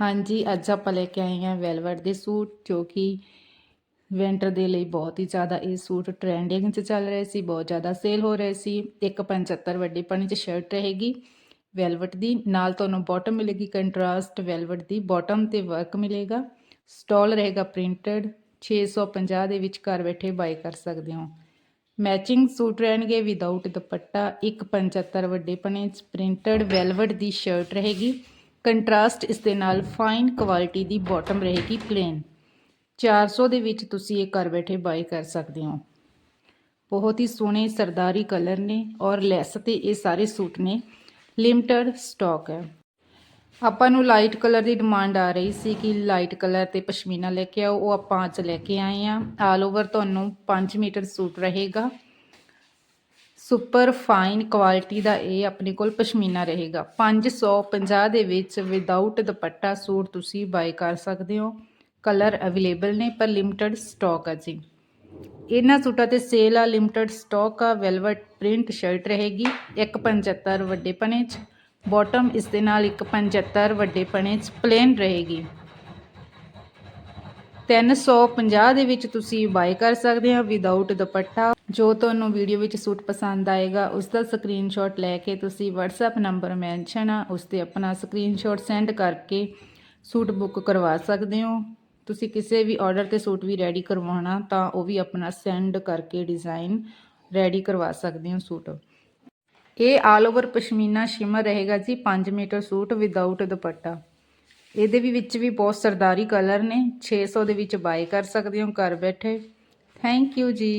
ਹਾਂਜੀ, ਅੱਜ ਆਪਾਂ ਲੈ ਕੇ ਆਏ ਹਾਂ ਵੈਲਵਟ ਦੇ ਸੂਟ, ਜੋ ਕਿ ਵਿੰਟਰ ਦੇ ਲਈ ਬਹੁਤ ਹੀ ਜ਼ਿਆਦਾ ਇਹ ਸੂਟ ਟ੍ਰੈਂਡਿੰਗ 'ਚ ਚੱਲ ਰਹੇ ਸੀ, ਬਹੁਤ ਜ਼ਿਆਦਾ ਸੇਲ ਹੋ ਰਹੇ ਸੀ। ਇੱਕ 75 ਵੱਡੇ ਪਣੀ 'ਚ ਸ਼ਰਟ ਰਹੇਗੀ ਵੈਲਵਟ ਦੀ। ਨਾਲ ਤੁਹਾਨੂੰ ਬਾਟਮ ਮਿਲੇਗੀ ਕੰਟਰਾਸਟ ਵੈਲਵਟ ਦੀ ਬਾਟਮ ਤੇ ਵਰਕ ਮਿਲੇਗਾ। ਸਟਾਲ ਰਹੇਗਾ ਪ੍ਰਿੰਟਡ 650 ਦੇ ਵਿੱਚ ਘਰ ਬੈਠੇ ਬਾਈ ਕਰ ਸਕਦੇ ਹੋ। ਮੈਚਿੰਗ ਸੂਟ ਰਹਿਣਗੇ ਵਿਦਆਊਟ ਦੁਪੱਟਾ। ਇੱਕ 75 ਵੱਡੇ ਪਣੇ 'ਚ ਪ੍ਰਿੰਟਡ ਵੈਲਵਟ ਦੀ ਸ਼ਰਟ ਰਹੇਗੀ। ਕੰਟਰਾਸਟ ਇਸ ਦੇ ਨਾਲ ਫਾਈਨ ਕੁਆਲਿਟੀ ਦੀ ਬਾਟਮ ਰਹੇਗੀ ਪਲੇਨ 400 ਦੇ ਵਿੱਚ ਤੁਸੀਂ ਇਹ ਘਰ ਬੈਠੇ ਬਾਈ ਕਰ ਸਕਦੇ ਹੋ। ਬਹੁਤ ਹੀ ਸੋਹਣੇ ਸਰਦਾਰੀ ਕਲਰ ਨੇ ਔਰ ਲੈਸ ਤੇ ਇਹ ਸਾਰੇ ਸੂਟ ਨੇ। ਲਿਮਟਡ ਸਟਾਕ ਹੈ। ਆਪਾਂ ਨੂੰ ਲਾਈਟ ਕਲਰ ਦੀ ਡਿਮਾਂਡ ਆ ਰਹੀ ਸੀ ਕਿ ਲਾਈਟ ਕਲਰ ਤੇ ਪਸ਼ਮੀਨਾ ਲੈ ਕੇ ਆਓ। ਉਹ ਆਪਾਂ ਅੱਜ ਲੈ ਕੇ ਆਏ ਆ ਆਲ ਓਵਰ ਤੁਹਾਨੂੰ 5 ਮੀਟਰ ਸੂਟ ਰਹੇਗਾ। ਸੁਪਰ ਫਾਈਨ ਕੁਆਲਿਟੀ ਦਾ ਇਹ ਆਪਣੇ ਕੋਲ ਪਸ਼ਮੀਨਾ ਰਹੇਗਾ। 550 ਦੇ ਵਿੱਚ ਵਿਦਆਊਟ ਦੁਪੱਟਾ ਸੂਟ ਤੁਸੀਂ ਬਾਈ ਕਰ ਸਕਦੇ ਹੋ। ਕਲਰ ਅਵੇਲੇਬਲ ਨੇ, ਪਰ ਲਿਮਟਿਡ ਸਟਾਕ ਆ ਜੀ। ਇਹਨਾਂ ਸੂਟਾਂ ਤੇ ਸੇਲ ਆ ਲਿਮਟਿਡ ਸਟਾਕ ਆ ਵੈਲਵਟ ਪ੍ਰਿੰਟ ਸ਼ਰਟ ਰਹੇਗੀ 175 ਵੱਡੇ ਪਣੇ 'ਚ। ਬਾਟਮ ਇਸ ਦੇ ਨਾਲ 175 ਵੱਡੇ ਪਣੇ 'ਚ ਪਲੇਨ ਰਹੇਗੀ। 350 ਦੇ ਵਿੱਚ ਤੁਸੀਂ ਬਾਈ ਕਰ ਸਕਦੇ ਹੋ ਵਿਦਆਊਟ ਦੁਪੱਟਾ। ਜੋ ਤੁਹਾਨੂੰ ਵੀਡੀਓ ਵਿੱਚ ਸੂਟ ਪਸੰਦ ਆਏਗਾ, ਉਸ ਦਾ ਸਕਰੀਨਸ਼ਾਟ ਲੈ ਕੇ ਤੁਸੀਂ WhatsApp ਨੰਬਰ ਮੈਂਸ਼ਨ ਆ, ਉਸ ਤੇ ਆਪਣਾ ਸਕਰੀਨਸ਼ਾਟ ਸੈਂਡ ਕਰਕੇ ਸੂਟ ਬੁੱਕ ਕਰਵਾ ਸਕਦੇ ਹੋ। ਤੁਸੀਂ ਕਿਸੇ ਵੀ ਆਰਡਰ ਤੇ ਸੂਟ ਵੀ ਰੈਡੀ ਕਰਵਾਉਣਾ, ਤਾਂ ਉਹ ਵੀ ਆਪਣਾ ਸੈਂਡ ਕਰਕੇ ਡਿਜ਼ਾਈਨ ਰੈਡੀ ਕਰਵਾ ਸਕਦੇ ਹੋ ਸੂਟ। ਇਹ ਆਲ ਓਵਰ ਪਸ਼ਮੀਨਾ ਸ਼ਿਮਰ ਰਹੇਗਾ ਜੀ 5 ਮੀਟਰ ਸੂਟ ਵਿਦਆਊਟ ਦੁਪੱਟਾ। ਇਹਦੇ ਵੀ ਵਿੱਚ ਵੀ ਬਹੁਤ ਸਰਦਾਰੀ ਕਲਰ ਨੇ 600 ਦੇ ਵਿੱਚ ਬਾਈ ਕਰ ਸਕਦੇ ਹੋ ਘਰ ਬੈਠੇ। ਥੈਂਕ ਯੂ ਜੀ।